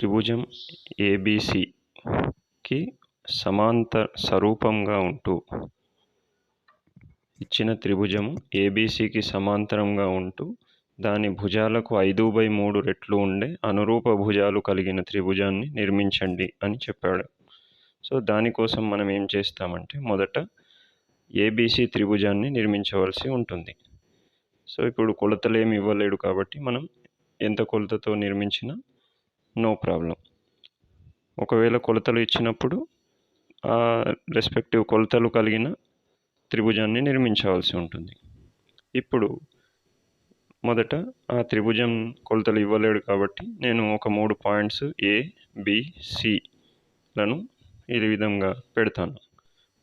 త్రిభుజం ఏబిసికి సమాంతర స్వరూపంగా ఉంటూ ఇచ్చిన త్రిభుజం ఏబిసికి సమాంతరంగా ఉంటూ దాని భుజాలకు ఐదు బై మూడు రెట్లు ఉండే అనురూప భుజాలు కలిగిన త్రిభుజాన్ని నిర్మించండి అని చెప్పాడు. సో దానికోసం మనం ఏం చేస్తామంటే మొదట ఏబిసి త్రిభుజాన్ని నిర్మించవలసి ఉంటుంది. సో ఇప్పుడు కొలతలు ఏమి ఇవ్వలేడు కాబట్టి మనం ఎంత కొలతతో నిర్మించినా నో ప్రాబ్లం. ఒకవేళ కొలతలు ఇచ్చినప్పుడు ఆ రెస్పెక్టివ్ కొలతలు కలిగిన త్రిభుజాన్ని నిర్మించవలసి ఉంటుంది. ఇప్పుడు మొదట ఆ త్రిభుజం కొలతలు ఇవ్వలేడు కాబట్టి నేను ఒక మూడు పాయింట్స్ ఏ బిసిలను ఈ విధంగా పెడతాను.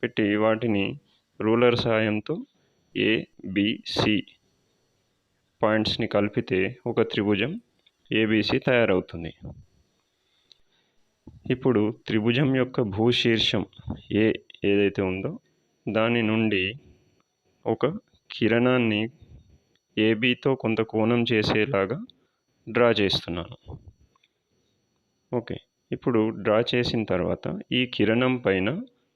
పెట్టి వాటిని రూలర్ సహాయంతో ఏ బిసి పాయింట్స్ని కలిపితే ఒక త్రిభుజం ఏబిసి తయారవుతుంది. ఇప్పుడు త్రిభుజం యొక్క భూశీర్షం ఏ ఏదైతే ఉందో దాని నుండి ఒక కిరణాన్ని ఏబీతో కొంత కోణం చేసేలాగా డ్రా చేస్తున్నాను. ఓకే ఇప్పుడు డ్రా చేసిన తర్వాత ఈ కిరణం పైన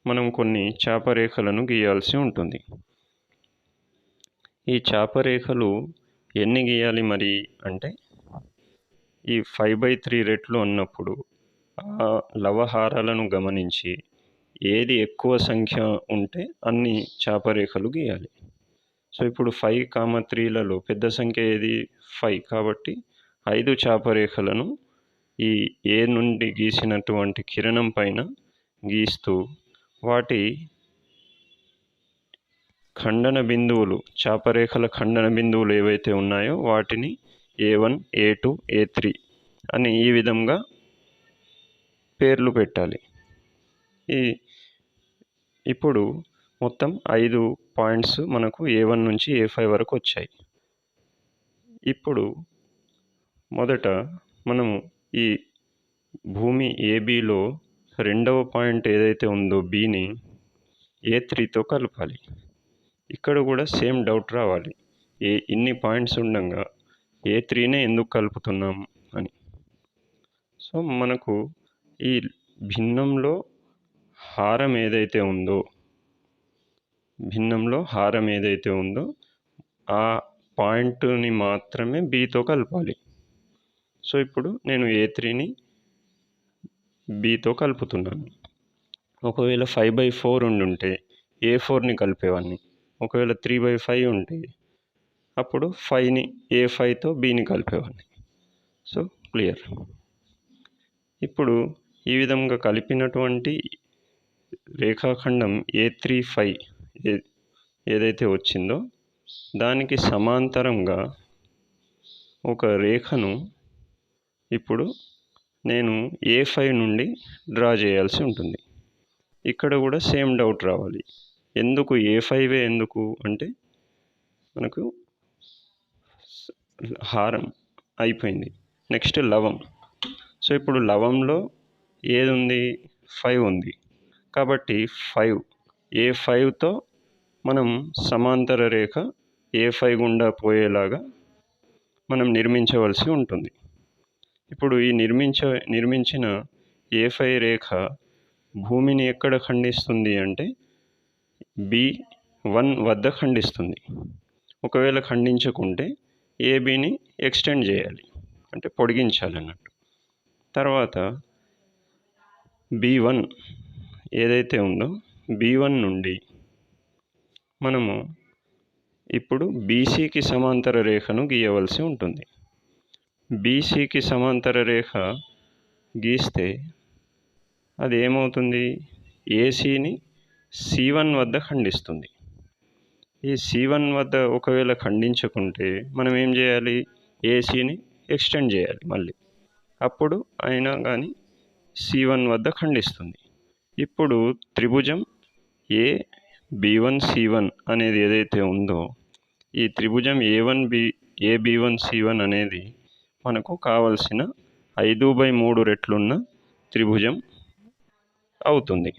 మనం కొన్ని చాపరేఖలను గీయాల్సి ఉంటుంది. ఈ చాపరేఖలు ఎన్ని గీయాలి మరి అంటే ఈ ఫైవ్ బై త్రీ రెట్లు అన్నప్పుడు ఆ లవహారాలను గమనించి ఏది ఎక్కువ సంఖ్య ఉంటే అన్ని చాపరేఖలు గీయాలి. సో ఇప్పుడు ఫైవ్ కామ త్రీలలో పెద్ద సంఖ్య ఏది? ఫైవ్ కాబట్టి ఐదు చాపరేఖలను ఈ ఏ నుండి గీసినటువంటి కిరణం పైన గీస్తూ వాటి ఖండన బిందువులు చాపరేఖల ఖండన బిందువులు ఏవైతే ఉన్నాయో వాటిని A one A two A three అని ఈ విధంగా పేర్లు పెట్టాలి. ఈ ఇప్పుడు మొత్తం ఐదు పాయింట్స్ మనకు ఏ వన్ నుంచి ఏ ఫైవ్ వరకు వచ్చాయి. ఇప్పుడు మొదట మనము ఈ భూమి ఏబిలో రెండవ పాయింట్ ఏదైతే ఉందో బీని ఏ త్రీతో కలపాలి. ఇక్కడ కూడా సేమ్ డౌట్ రావాలి. ఏ ఇన్ని పాయింట్స్ ఉండగా ఏ త్రీనే ఎందుకు కలుపుతున్నాం అని. సో మనకు ఈ భిన్నంలో హారం ఏదైతే ఉందో భిన్నంలో హారం ఏదైతే ఉందో ఆ పాయింట్ని మాత్రమే బీతో కలపాలి. సో ఇప్పుడు నేను ఏ త్రీని బీతో కలుపుతున్నాను. ఒకవేళ ఫైవ్ బై ఫోర్ ఉండుంటే ఏ ఫోర్ని కలిపేవాడిని ఒకవేళ త్రీ బై ఫైవ్ ఉంటే అప్పుడు ఫైవ్ని ఏ ఫైవ్తో బీని కలిపేవాడిని సో క్లియర్ ఇప్పుడు ఈ విధంగా కలిపినటువంటి రేఖాఖండం ఏ త్రీ ఫైవ్ ఏ ఏదైతే వచ్చిందో దానికి సమాంతరంగా ఒక రేఖను ఇప్పుడు నేను ఏ ఫైవ్ నుండి డ్రా చేయాల్సి ఉంటుంది. ఇక్కడ కూడా సేమ్ డౌట్ రావాలి. ఎందుకు ఏ ఫైవే ఎందుకు అంటే మనకు హారం అయిపోయింది. నెక్స్ట్ లవం. సో ఇప్పుడు లవంలో ఏది ఉంది ఫైవ్ ఉంది. కాబట్టి ఫైవ్. ఏ ఫైవ్తో మనం సమాంతర రేఖ ఏ ఫైవ్ గుండా పోయేలాగా మనం నిర్మించవలసి ఉంటుంది. ఇప్పుడు ఈ నిర్మించ నిర్మించిన ఏ ఫైవ్ రేఖ భూమిని ఎక్కడ ఖండిస్తుంది అంటే బి వన్ వద్ద ఖండిస్తుంది. ఒకవేళ ఖండించకుంటే ఏబిని ఎక్స్టెండ్ చేయాలి. అంటే పొడిగించాలి అన్నట్టు. తర్వాత బీ వన్ ఏదైతే ఉందో బీ వన్ నుండి మనము ఇప్పుడు బీసీకి సమాంతర రేఖను గీయవలసి ఉంటుంది. బీసీకి సమాంతర రేఖ గీస్తే అది ఏమవుతుంది? ఏసీని సి వన్ వద్ద ఖండిస్తుంది. ఈ సి వన్ వద్ద ఒకవేళ ఖండించకుంటే మనం ఏం చేయాలి? ఏసీని ఎక్స్టెండ్ చేయాలి మళ్ళీ. అప్పుడు అయినా కానీ సి వన్ వద్ద ఖండిస్తుంది. ఇప్పుడు త్రిభుజం A B one C one అనేది ఏదైతే ఉందో ఈ త్రిభుజం A one B A B one C one అనేది మనకు కావలసిన ఐదు బై మూడు రెట్లున్న త్రిభుజం అవుతుంది.